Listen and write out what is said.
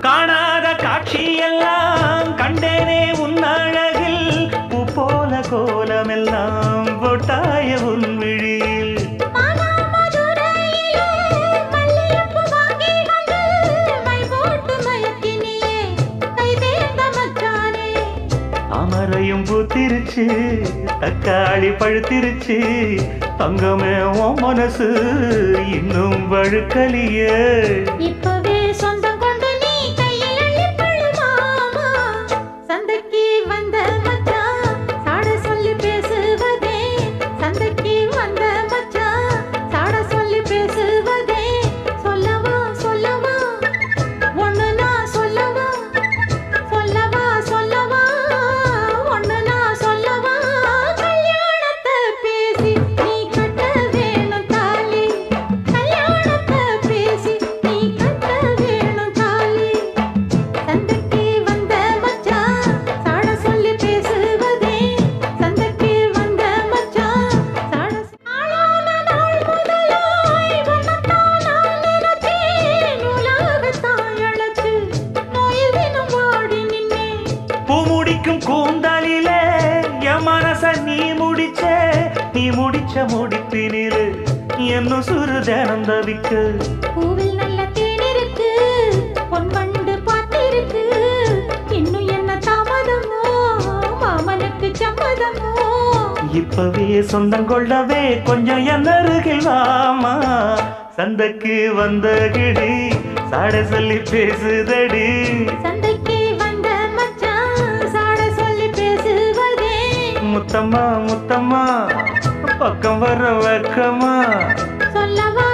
காணாத காட்சியெல்லாம் கண்டேனே உன் அழகில். பூ போல கோலமெல்லாம் போட்டாய உன் விழியில். அமரையும் பூத்திருச்சு தக்காளி பழுத்திருச்சு. தங்கமே உன் மனசு இன்னும் வழுக்கலியே. இப்பவே கூந்தலிலே என் மனச நீ முடிச்ச. நீ முடிச்ச முடிப்பினில் என்னும் சுரு தினம் தவிக்கு. பூவில் நல்ல தேன் இருக்கு. பொன் வண்டு பார்த்திருக்கு. இன்னும் என்ன தாமதமோ? மாமனுக்கு சம்மதமோ? இப்பவே சொந்தம் கொள்ளவே கொஞ்சம் என் அருகில் வாமா. சந்தைக்கு வந்த கிடி சாட சொல்லி பேசுதடி. முத்தம்மா முத்தம்மா. பக்கம் வர வர்க்கமா சொல்லவா?